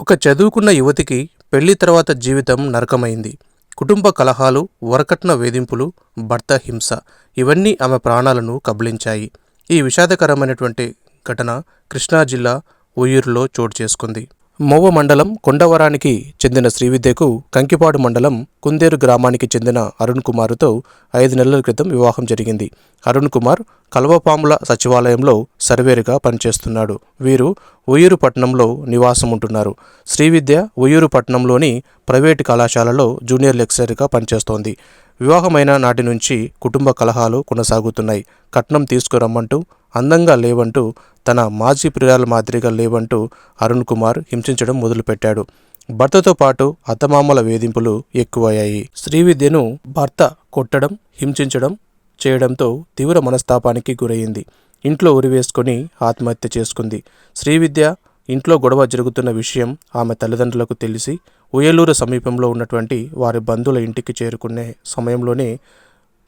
ఒక చదువుకున్న యువతికి పెళ్ళి తర్వాత జీవితం నరకమైంది. కుటుంబ కలహాలు వరకట్న వేధింపులు భర్త హింస ఇవన్నీ ఆమె ప్రాణాలను కబళించాయి. ఈ విషాదకరమైనటువంటి ఘటన కృష్ణా జిల్లా ఉయ్యూరులో చోటు చేసుకుంది. మోవ మండలం కొండవరానికి చెందిన శ్రీవిద్యకు కంకిపాడు మండలం కుందేరు గ్రామానికి చెందిన అరుణ్ కుమార్తో ఐదు నెలల క్రితం వివాహం జరిగింది. అరుణ్ కుమార్ కల్వపాముల సచివాలయంలో సర్వేరుగా పనిచేస్తున్నాడు. వీరు ఉయ్యూరు పట్టణంలో నివాసం ఉంటున్నారు శ్రీవిద్య ఉయ్యూరు పట్టణంలోని ప్రైవేటు కళాశాలలో జూనియర్ లెక్చరర్గా పనిచేస్తోంది. వివాహమైన నాటి నుంచి కుటుంబ కలహాలు కొనసాగుతున్నాయి. కట్నం తీసుకురమ్మంటూ అందంగా లేవంటూ తన మాజీ ప్రియురాల మాదిరిగా లేవంటూ అరుణ్ కుమార్ హింసించడం మొదలుపెట్టాడు. భర్తతో పాటు అత్తమామల వేధింపులు ఎక్కువయ్యాయి. శ్రీవిద్యను భర్త కొట్టడం హింసించడం చేయడంతో తీవ్ర మనస్తాపానికి గురయింది ఇంట్లో ఉరివేసుకొని ఆత్మహత్య చేసుకుంది. శ్రీవిద్య ఇంట్లో గొడవ జరుగుతున్న విషయం ఆమె తల్లిదండ్రులకు తెలిసి ఉయ్యలూరు సమీపంలో ఉన్నటువంటి వారి బంధువుల ఇంటికి చేరుకునే సమయంలోనే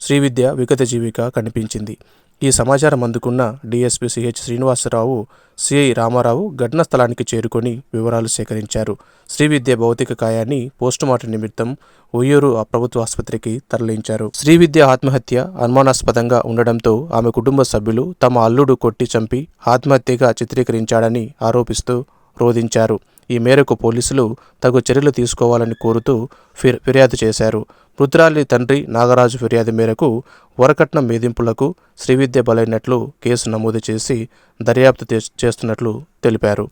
శ్రీవిద్య విగత జీవిక కనిపించింది. ఈ సమాచారం అందుకున్న DSP CH Srinivasarao CI Ramarao ఘటనా స్థలానికి చేరుకొని వివరాలు సేకరించారు. శ్రీవిద్య భౌతిక కాయాన్ని పోస్టుమార్టం నిమిత్తం ఉయ్యూరు ప్రభుత్వ ఆసుపత్రికి తరలించారు. శ్రీవిద్య ఆత్మహత్య అనుమానాస్పదంగా ఉండడంతో ఆమె కుటుంబ సభ్యులు తమ అల్లుడు కొట్టి చంపి ఆత్మహత్యగా చిత్రీకరించాడని ఆరోపిస్తూ రోధించారు. ఈ మేరకు పోలీసులు తగు చర్యలు తీసుకోవాలని కోరుతూ ఫిర్ ఫిర్యాదు చేశారు. మృతురాలి తండ్రి నాగరాజు ఫిర్యాదు మేరకు వరకట్నం వేధింపులకు శ్రీవిద్య బలైనట్లు కేసు నమోదు చేసి దర్యాప్తు చేస్తున్నట్లు తెలిపారు.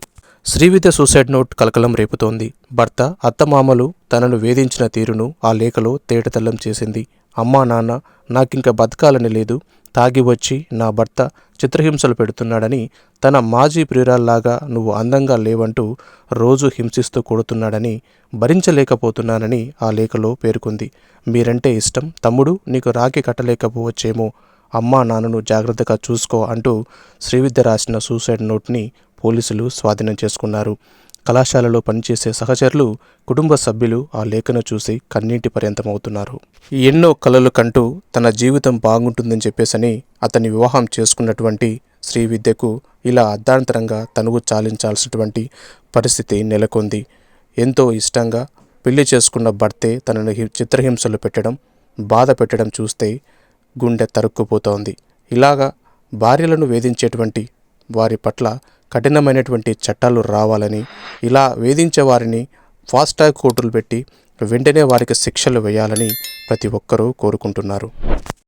శ్రీవిద్య సూసైడ్ నోట్ కలకలం రేపుతోంది. భర్త అత్తమామలు తనను వేధించిన తీరును ఆ లేఖలో తేటతెల్లం చేసింది. అమ్మా నాన్న నాకింక బతకాలని లేదు. తాగి వచ్చి నా భర్త చిత్రహింసలు పెడుతున్నాడని తన మాజీ ప్రియురాల్లాగా నువ్వు అందంగా లేవంటూ రోజు హింసిస్తూ కొడుతున్నాడని భరించలేకపోతున్నానని ఆ లేఖలో పేర్కొంది. మీరంటే ఇష్టం. తమ్ముడు నీకు రాఖీ కట్టలేకపోవచ్చేమో. అమ్మా నాన్నను జాగ్రత్తగా చూసుకో అంటూ శ్రీవిద్య రాసిన సూసైడ్ నోట్ని పోలీసులు స్వాధీనం చేసుకున్నారు. కళాశాలలో పనిచేసే సహచరులు కుటుంబ సభ్యులు ఆ లేఖను చూసి కన్నీటి పర్యంతమవుతున్నారు. ఎన్నో కలలు కంటూ తన జీవితం బాగుంటుందని చెప్పేసని అతని వివాహం చేసుకున్నటువంటి శ్రీ విద్యకు ఇలా అర్ధాంతరంగా తనువు చాలించాల్సినటువంటి పరిస్థితి నెలకొంది. ఎంతో ఇష్టంగా పెళ్ళి చేసుకున్న భర్తే తనను హి- చిత్రహింసలు పెట్టడం బాధ పెట్టడం చూస్తే గుండె తరుక్కుపోతోంది. ఇలాగా భార్యలను వేధించేటువంటి వారి పట్ల కఠినమైనటువంటి చట్టాలు రావాలని ఇలా వేధించే వారిని ఫాస్ట్ ట్రాక్ కోర్టులు పెట్టి వెంటనే వారికి శిక్షలు వేయాలని ప్రతి ఒక్కరూ కోరుకుంటున్నారు.